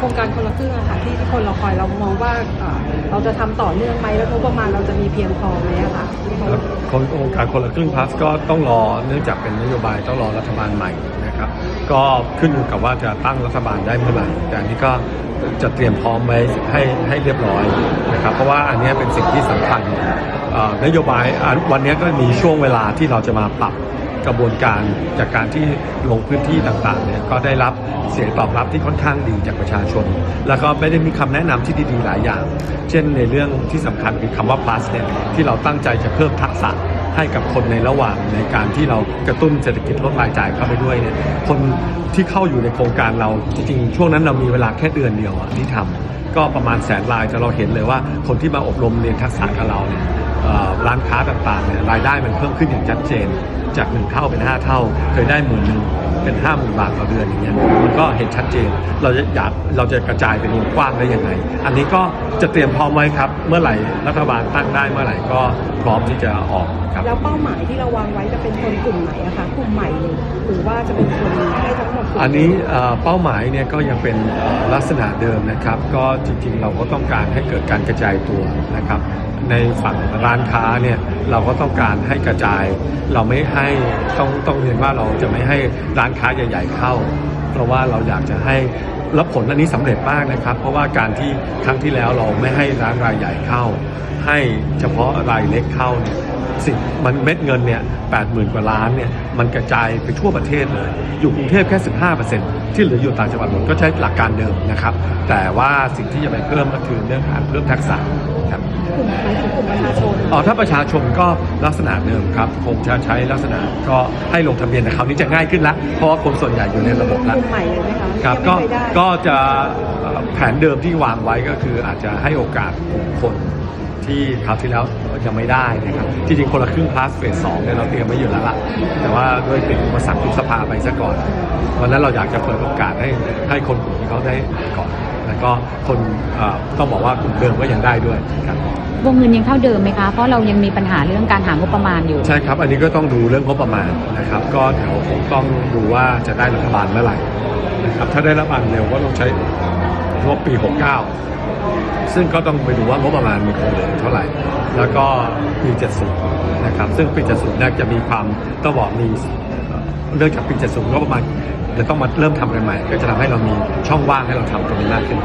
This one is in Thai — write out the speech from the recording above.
โครงการคนละครึ่งอะค่ะที่ที่คนเราคอยเรามองว่าเอ่อเราจะทำต่อเนื่องไหมแล้วงบประมาณเราจะมีเพียงพอไหมอะค่ะครับโครงการคนละครึ่งพลัสก็ต้องรอเนื่องจากเป็นนโยบายต้องรอรัฐบาลใหม่นะครับ ก็ขึ้นอยู่กับว่าจะตั้งรัฐบาลได้เมื่อไหร่แต่อันนี้ก็จะเตรียมพร้อมไว้ให้ให้เรียบร้อยนะครับ เพราะว่าอันเนี้ยเป็นสิ่งที่สำคัญเอ่อนโยบายอะวันเนี้ยก็มีช่วงเวลาที่เราจะมาปรับ กระบวนการจากการที่ลงพื้นที่ต่างๆเนี่ยก็ได้รับเสียงตอบรับที่ค่อนข้างดีจากประชาชน แล้วก็ไม่ได้มีคำแนะนำที่ดีๆหลายอย่าง เช่นในเรื่องที่สำคัญคือคำว่า plus เนี่ยที่เราตั้งใจจะเพิ่มทักษะให้กับคนในระหว่างในการที่เรากระตุ้นเศรษฐกิจลดรายจ่ายเข้าไปด้วยเนี่ยคนที่เข้าอยู่ในโครงการเราจริงๆช่วงนั้นเรามีเวลาแค่เดือนเดียวอะที่ทำก็ประมาณแสนรายแต่เราเห็นเลยว่าคนที่มาอบรมเรียนทักษะกับเราเนี่ยร้านค้าต่างๆเนี่ยรายได้มันเพิ่มขึ้นอย่างชัดเจน จากหนึ่งเท่าเป็นห้าเท่า เคยได้หมื่นหนึ่งเป็นห้าหมื่นบาทต่อเดือนอย่างเงี้ยมันก็เห็นชัดเจน เราจะอยากเราจะกระจายเป็นวงกว้างได้ยังไง อันนี้ก็จะเตรียมพร้อมไว้ครับ เมื่อไหร่รัฐบาลตั้งได้เมื่อไหร่ก็พร้อมที่จะออกครับแล้วเป้าหมายที่เราวางไว้จะเป็นคนกลุ่มไหนอะคะกลุ่มใหม่หรือว่าจะเป็นคนให้ทั้งหมดกลุ่มอันนี้เอ่อเป้าหมายเนี่ยก็ยังเป็นเอ่อลักษณะเดิมนะครับ ก็จริงๆ เราก็ต้องการให้เกิดการกระจายตัวนะครับในฝั่งร้านค้าเนี่ยเราก็ต้องการให้กระจาย เราไม่ให้ต้องต้องเรียนว่าเราจะไม่ให้ร้านค้าใหญ่ ๆ เข้า เพราะว่าเราอยากจะให้รับผลอันนี้สำเร็จมากนะครับ เพราะว่าการที่ครั้งที่แล้วเราไม่ให้ร้านรายใหญ่เข้า ให้เฉพาะรายเล็กเข้าเนี่ยสิ่งมันเม็ดเงินเนี่ยแปดหมื่นกว่าล้านเนี่ยมันกระจายไปทั่วประเทศเลย อยู่กรุงเทพแค่ 15%ที่เหลืออยู่ต่างจังหวัดหมดก็ใช้หลักการเดิมนะครับ แต่ว่าสิ่งที่จะไปเพิ่มก็คือเรื่องการเพิ่มทักษะครับ อ๋อถ้าประชาชนก็ลักษณะเดิมครับคงจะใช้ลักษณะก็ให้ลงทะเบียนแต่คราวนี้จะง่ายขึ้นละเพราะว่าคนส่วนใหญ่อยู่ในระบบกแล้วลุ่มใหม่เลยไหมคะครับยังก็ไม่เคยได้ก็จะเอ่อแผนเดิมที่วางไว้ก็คืออาจจะให้โอกาสกลุ่มคน ที่คราวที่แล้วยังไม่ได้นะครับจริงๆคนละครึ่งคลาสเฟสสองเนี่ยเราเตรียมไว้อยู่แล้วล่ะแต่ว่าด้วยติดอุปสรรคยุบสภาไปซะก่อนวันนั้นเราอยากจะเปิดโอกาสให้ให้คนกลุ่มนี้เขาได้ก่อน แล้วก็คนเอ่อต้องบอกว่ากลุ่มเดิมก็ยังได้ด้วยครับวงเงินยังเท่าเดิมไหมคะ เพราะเรายังมีปัญหาเรื่องการหางบประมาณอยู่ ใช่ครับ อันนี้ก็ต้องดูเรื่องงบประมาณนะครับ ก็เดี๋ยวคงต้องดูว่าจะได้รัฐบาลเมื่อไหร่นะครับ ถ้าได้รัฐบาลเร็วก็ต้องใช้ งบปี 69 ซึ่งก็ต้องไปดูว่างบประมาณมีคงเหลือเท่าไหร่ แล้วก็ปี 70 นะครับ ซึ่งปี 70นี่าจะมีความต้องบอกมีเรื่องจากปี 70 ก็ประมาณจะต้องมาเริ่มทำใหม่ ก็จะทำให้เรามีช่องว่างให้เราทำตรงนี้มากขึ้น